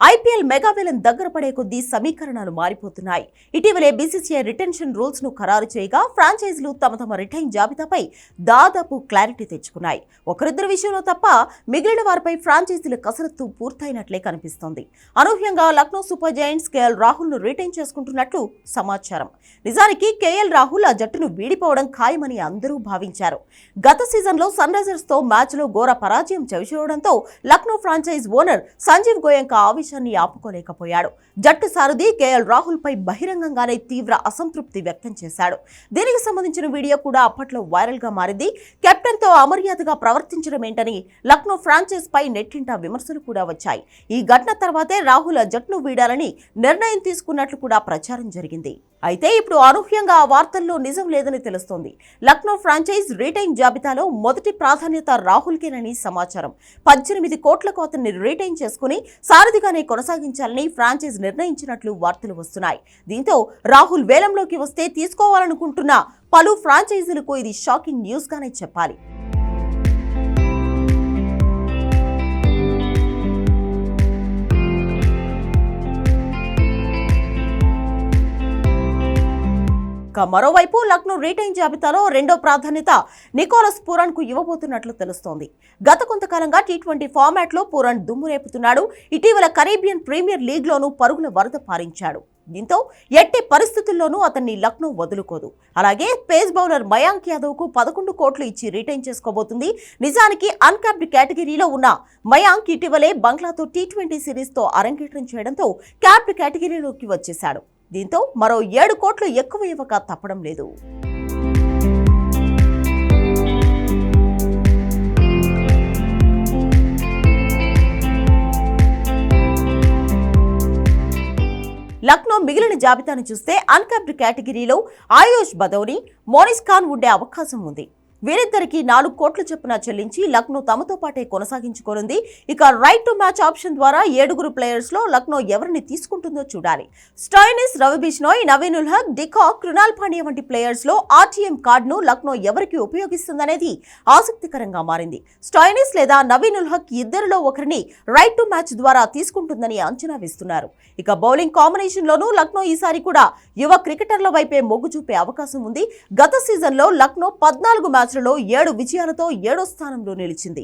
IPL మెగావిలన్ దగ్గర పడే కొద్దీ సమీకరణాలు మారిపోతున్నాయి. ఇటీవలే బీసీసీఐ రిటెన్షన్ రూల్స్ను ఖరారు చేయగా ఫ్రాంచైజీలు తమ తమ రిటైన్ జాబితాపై దాదాపు క్లారిటీ తెచ్చుకున్నాయి. ఒకరిద్దరి విషయంలో తప్ప మిగిలిన వారిపై ఫ్రాంచైజీల కసరత్తు పూర్తయినట్లే కనిపిస్తోంది. అనూహ్యంగా లక్నో సూపర్ జైంట్స్ కేఎల్ రాహుల్ను రిటైన్ చేసుకుంటున్నట్లు సమాచారం. నిజానికి కేఎల్ రాహుల్ ఆ జట్టును వీడిపోవడం ఖాయమని అందరూ భావించారు. గత సీజన్లో సన్ రైజర్స్తో మ్యాచ్లో ఘోర పరాజయం చవిచూడడంతో లక్నో ఫ్రాంచైజ్ ఓనర్ సంజీవ్ గోయంకా ఆవిష్ ఆవేశాన్ని ఆపుకోలేకపోయాడు. జట్టు సారథి కేఎల్ రాహుల్ పై బహిరంగంగానే తీవ్ర అసంతృప్తి వ్యక్తం చేశాడు. దీనికి సంబంధించిన వీడియో కూడా అప్పట్లో వైరల్గా మారింది. కెప్టెన్తో అమర్యాదగా ప్రవర్తించడం ఏంటని లక్నో ఫ్రాంచైజ్ పై నెట్టింట విమర్శలు కూడా వచ్చాయి. ఈ ఘటన తర్వాతే రాహుల్ జట్ను జట్టును వీడాలని నిర్ణయం తీసుకున్నట్లు కూడా ప్రచారం జరిగింది. అయితే ఇప్పుడు అనూహ్యంగా ఆ వార్తల్లో నిజం లేదని తెలుస్తోంది. లక్నో ఫ్రాంచైజ్ రీటైన్ జాబితాలో మొదటి ప్రాధాన్యత రాహుల్కేనని సమాచారం. పద్దెనిమిది కోట్లకు అతన్ని రిటైన్ చేసుకుని సారథిగానే కొనసాగించాలని ఫ్రాంచైజ్ నిర్ణయించినట్లు వార్తలు వస్తున్నాయి. దీంతో రాహుల్ వేలంలోకి వస్తే తీసుకోవాలనుకుంటున్న పలు ఫ్రాంచైజీలకు ఇది షాకింగ్ న్యూస్గానే చెప్పాలి. ఇక మరోవైపు లక్నో రీటైన్ జాబితాలో రెండో ప్రాధాన్యత నికోలస్ పూరన్కు ఇవ్వబోతున్నట్లు తెలుస్తోంది. గత కొంతకాలంగా టీ ట్వంటీ ఫార్మాట్లో పూరన్ దుమ్ము రేపుతున్నాడు. ఇటీవల కరేబియన్ ప్రీమియర్ లీగ్ లోనూ పరుగుల వరద పారించాడు. దీంతో ఎట్టి పరిస్థితుల్లోనూ అతన్ని లక్నో వదులుకోదు. అలాగే పేస్ బౌలర్ మయాంక్ యాదవ్కు పదకొండు కోట్లు ఇచ్చి రిటైన్ చేసుకోబోతుంది. నిజానికి అన్కాప్డ్ కేటగిరీలో ఉన్న మయాంక్ ఇటీవలే బంగ్లాతో టీ ట్వంటీ సిరీస్తో అరంగేట్రం చేయడంతో క్యాప్డ్ కేటగిరీలోకి వచ్చేశాడు. దీంతో మరో ఏడు కోట్లు ఎక్కువ ఇవ్వక తప్పడం లేదు. లక్నో మిగిలిన జాబితాను చూస్తే అన్కాప్డ్ కేటగిరీలో ఆయుష్ బదౌని మోనిస్ ఖాన్ ఉండే అవకాశం ఉంది. వీరిద్దరికీ నాలుగు కోట్ల చొప్పున చెల్లించి లక్నో తమతో పాటే కొనసాగించుకోనుంది. ఇక రైట్ టు మ్యాచ్ ఆప్షన్ ద్వారా ఏడుగురు ప్లేయర్స్లో లక్నో ఎవరిని తీసుకుంటుందో చూడాలి. Stoinis Ravi Bishnoi Naveen ul Haq de Kock Krunal Pandya వంటి ప్లేయర్స్లో ఆర్టీఎం కార్డును లక్నో ఎవరికి ఉపయోగిస్తుందనేది ఆసక్తికరంగా మారింది. స్టాయినిస్ లేదా నవీన్ ఉల్ హక్ ఇద్దరిలో ఒకరిని రైట్ టు మ్యాచ్ ద్వారా తీసుకుంటుందని అంచనా వేస్తున్నారు. ఇక బౌలింగ్ కాంబినేషన్ లోనూ లక్నో ఈసారి కూడా యువ క్రికెటర్ల వైపే మొగ్గు చూపే అవకాశం ఉంది. గత సీజన్లో లక్నో పద్నాలుగు మ్యాచ్ మ్యాచ్లలో ఏడు విజయాలతో ఏడో స్థానంలో నిలిచింది.